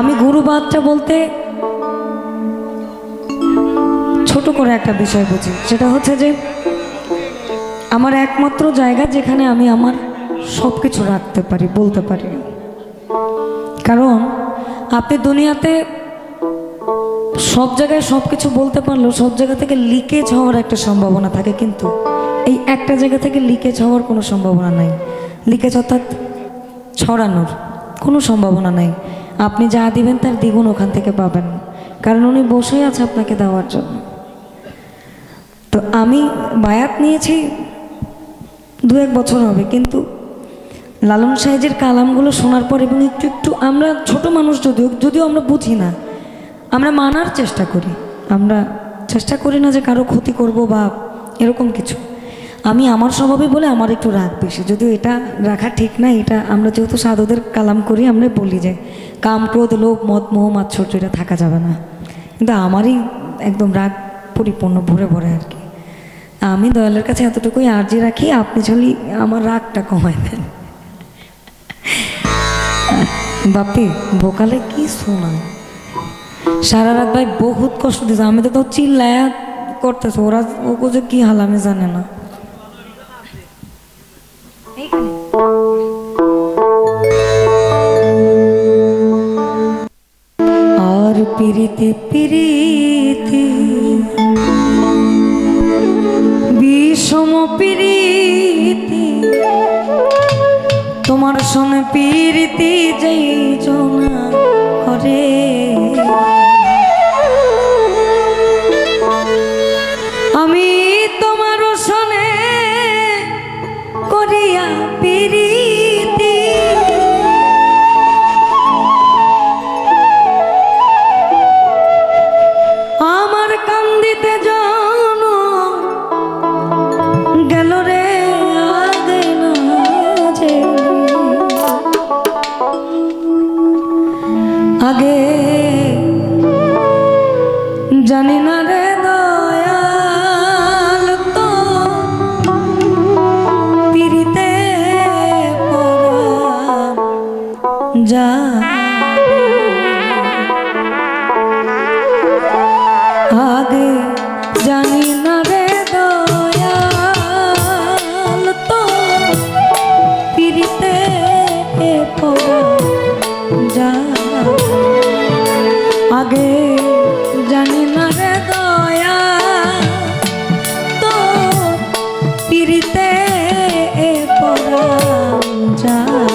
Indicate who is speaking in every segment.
Speaker 1: আমি গুরু বাচ্চা বলতে ছোট করে একটা বিষয় বুঝি। সেটা হচ্ছে যে আমার একমাত্র জায়গা যেখানে আমি আমার সব কিছু রাখতে পারি, বলতে পারি। কারণ আপনি দুনিয়াতে সব জায়গায় সব কিছু বলতে পারলেও সব জায়গা থেকে লিকেজ হওয়ার একটা সম্ভাবনা থাকে, কিন্তু এই একটা জায়গা থেকে লিকেজ হওয়ার কোনো সম্ভাবনা নাই। লিকেজ অর্থাৎ ছড়ানোর কোনো সম্ভাবনা নাই। আপনি যা দিবেন তার দ্বিগুণ ওখান থেকে পাবেন। কারণ উনি বসেই আছে আপনাকে দেওয়ার জন্য। তো আমি বায়াত নিয়েছি দু এক বছর হবে, কিন্তু লালন সাহেজের কালামগুলো শোনার পর এবং একটু একটু আমরা ছোট মানুষ যদিও যদিও আমরা বুঝি না, আমরা মানার চেষ্টা করি। আমরা চেষ্টা করি না যে কারও ক্ষতি করব বা এরকম কিছু। আমি আমার স্বভাবে বলে আমার একটু রাগ বেশি। যদিও এটা রাখা ঠিক না, এটা আমরা যেহেতু সাধুদের কালাম করি, আমরা বলি যে কাম, ক্রোধ, লোভ, মদ, মোহ মাৎসর্য এটা থাকা যাবে না। কিন্তু আমারই একদম রাগ পরিপূর্ণ ভরে ভরে আর কি। আমি দয়ালের কাছে এতটুকুই আর্জি রাখি, আপনি যদি আমার রাগটা কমায় দেন। বাপি ভোকালে কি শোনায় সারা রাত ভাই বহুত কষ্ট দিছে, আমি তো তো চিল্লায়া করতেছে, ওরা ও যে কি হাল আমি জানে না। পিরিতে পিরিতে। বিষম পিরিতে। তোমার শোনে পিরিতে যাই জনা যা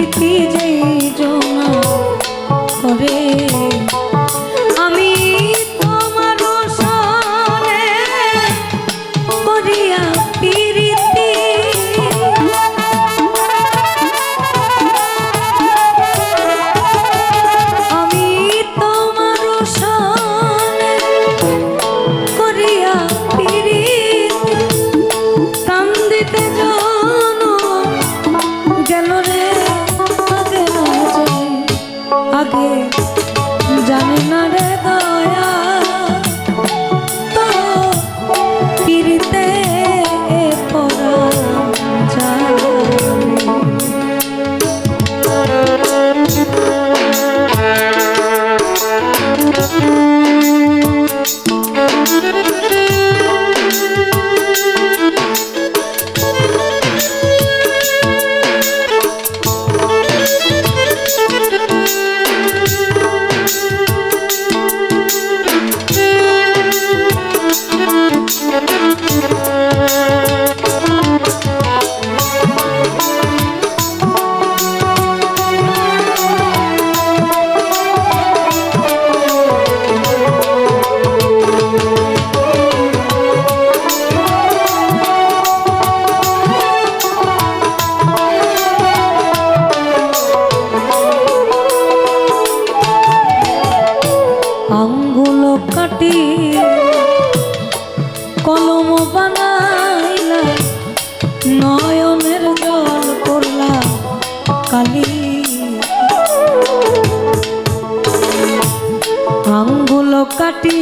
Speaker 1: পিরিতি কাটি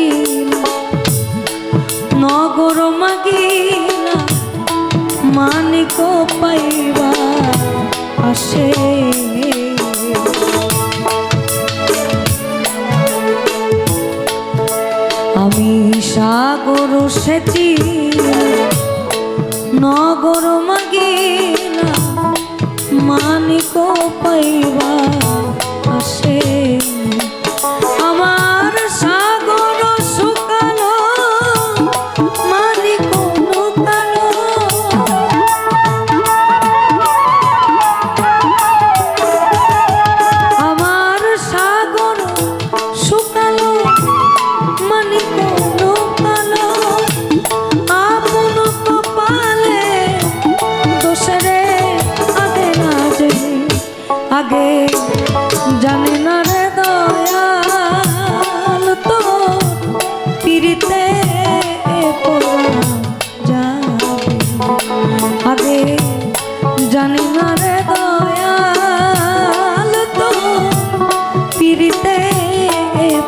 Speaker 1: মাগিলা নগর মাগিলা মানিক পাইবা আমি সাগর সেচি নগর মাগিলা মানিক পাইবা আসে।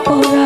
Speaker 1: for